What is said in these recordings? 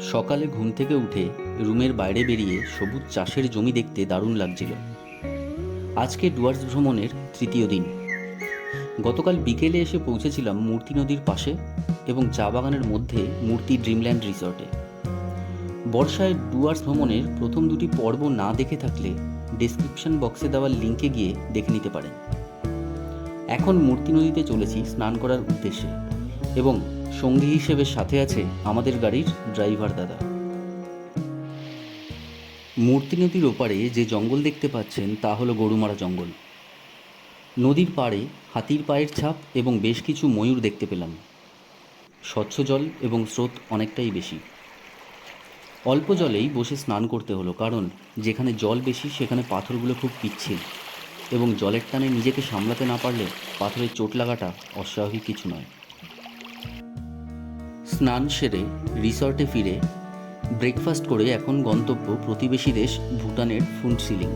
সকালে ঘুম থেকে উঠে রুমের বাইরে বেরিয়ে সবুজ চাষের জমি দেখতে দারুণ লাগছিল। আজকে ডুয়ার্স ভ্রমণের তৃতীয় দিন। গতকাল বিকেলে এসে পৌঁছেছিলাম মূর্তি নদীর পাশে এবং চা বাগানের মধ্যে মূর্তি ড্রিমল্যান্ড রিসর্টে। বর্ষায় ডুয়ার্স ভ্রমণের প্রথম দুটি পর্ব না দেখে থাকলে ডেসক্রিপশন বক্সে দেওয়ার লিঙ্কে গিয়ে দেখে নিতে পারেন। এখন মূর্তি নদীতে চলেছি স্নান করার উদ্দেশ্যে এবং সঙ্গী হিসেবে সাথে আছে আমাদের গাড়ির ড্রাইভার দাদা। মূর্তি নদীর ওপারে যে জঙ্গল দেখতে পাচ্ছেন তা হলো গরুমারা জঙ্গল। নদীর পাড়ে হাতির পায়ের ছাপ এবং বেশ কিছু ময়ূর দেখতে পেলাম। স্বচ্ছ জল এবং স্রোত অনেকটাই বেশি। অল্প জলেই বসে স্নান করতে হলো, কারণ যেখানে জল বেশি সেখানে পাথরগুলো খুব পিচ্ছিল এবং জলের টানে নিজেকে সামলাতে না পারলে পাথরের চোট লাগাটা অস্বাভাবিক কিছু নয়। স্নান সেরে রিসর্টে ফিরে ব্রেকফাস্ট করে এখন গন্তব্য প্রতিবেশী দেশ ভুটানের ফুনসিলিং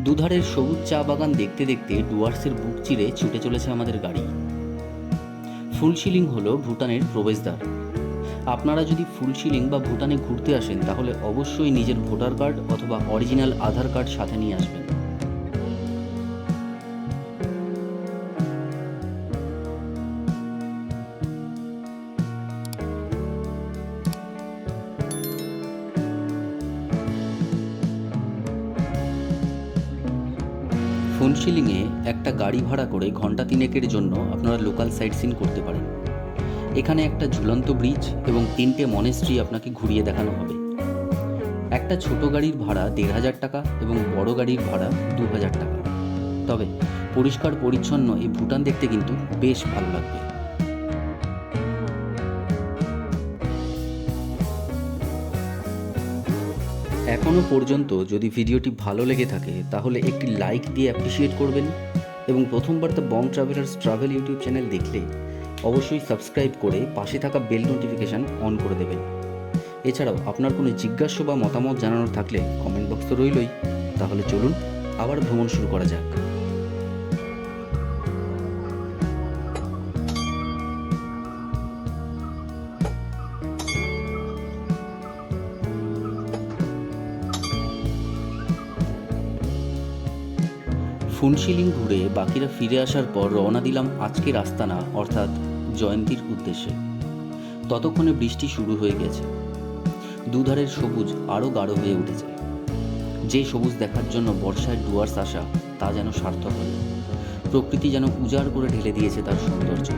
দুধারের সবুজ চা বাগান দেখতে দেখতে ডুয়ার্সের বুক চিরে ছুটে চলেছে আমাদের গাড়ি। ফুলশিলিং হল ভুটানের প্রবেশদ্বার। আপনারা যদি ফুলশিলিং বা ভুটানে ঘুরতে আসেন, তাহলে অবশ্যই নিজের ভোটার কার্ড অথবা অরিজিনাল আধার কার্ড সাথে নিয়ে আসবেন। ফুনশিলিংয়ে একটা গাড়ি ভাড়া করে ঘণ্টা তিনেকের জন্য আপনারা লোকাল সাইট সিন করতে পারেন। এখানে একটা ঝুলন্ত ব্রিজ এবং তিনটে মনেস্ট্রি আপনাকে ঘুরিয়ে দেখানো হবে। একটা ছোট গাড়ির ভাড়া দেড় হাজার টাকা এবং বড় গাড়ির ভাড়া দু হাজার টাকা। তবে পরিষ্কার পরিচ্ছন্ন এই ভুটান দেখতে কিন্তু বেশ ভালো লাগবে। এখনও পর্যন্ত যদি ভিডিওটি ভালো লেগে থাকে, তাহলে একটি লাইক দিয়ে অ্যাপ্রিসিয়েট করবেন এবং প্রথমবার তো বম ট্রাভেলার্স ট্রাভেল ইউটিউব চ্যানেল দেখলে অবশ্যই সাবস্ক্রাইব করে পাশে থাকা বেল নোটিফিকেশান অন করে দেবেন। এছাড়াও আপনার কোনো জিজ্ঞাসা বা মতামত জানানোর থাকলে কমেন্ট বক্স তো রইলই। তাহলে চলুন আবার ভ্রমণ শুরু করা যাক। ফুনশিলিং ঘুরে বাকিরা ফিরে আসার পর রওনা দিলাম আজকের আস্তানা অর্থাৎ জয়ন্তীর উদ্দেশ্যে। ততক্ষণে বৃষ্টি শুরু হয়ে গেছে। দুধারের সবুজ আরও গাঢ় হয়ে উঠেছে। যে সবুজ দেখার জন্য বর্ষায় ডুয়ার্স আসা, তা যেন সার্থক হল। প্রকৃতি যেন উজাড় করে ঢেলে দিয়েছে তার সৌন্দর্য।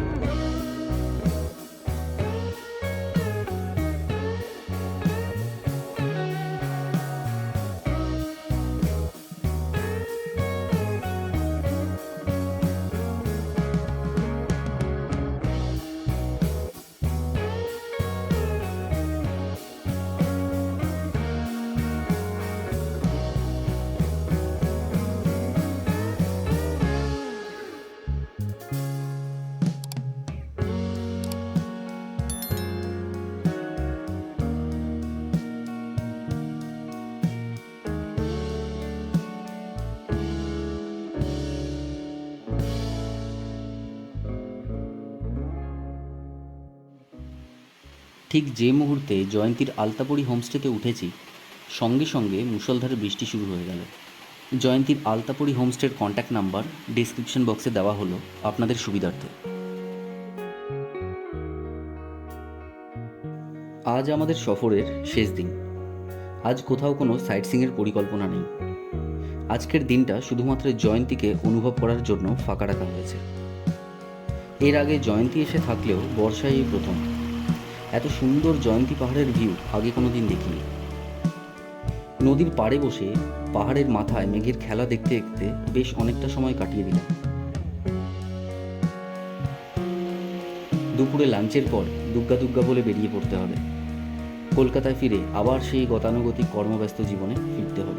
ঠিক যে মুহূর্তে জয়ন্তীর আলতাপড়ি হোমস্টেতে উঠেছি, সঙ্গে সঙ্গে মুষলধারে বৃষ্টি শুরু হয়ে গেল। জয়ন্তীর আলতাপড়ি হোমস্টের কন্ট্যাক্ট নাম্বার ডিসক্রিপশন বক্সে দেওয়া হলো আপনাদের সুবিধার্থে। আজ আমাদের সফরের শেষ দিন। আজ কোথাও কোনো সাইট সিংয়ের পরিকল্পনা নেই। আজকের দিনটা শুধুমাত্র জয়ন্তীকে অনুভব করার জন্য ফাঁকা রাখা হয়েছে। এর আগে জয়ন্তী এসে থাকলেও বর্ষায় এই প্রথম। এত সুন্দর জয়ন্তী পাহাড়ের ভিউ আগে কোনো দিন দেখিনি। নদীর পাড়ে বসে পাহাড়ের মাথায় মেঘের খেলা দেখতে দেখতে বেশ অনেকটা সময় কাটিয়ে দিলাম। দুপুরে লাঞ্চের পর দুগ্গা দুগ্গা বলে বেরিয়ে পড়তে হবে। কলকাতায় ফিরে আবার সেই গতানুগতিক কর্মব্যস্ত জীবনে ফিরতে হবে।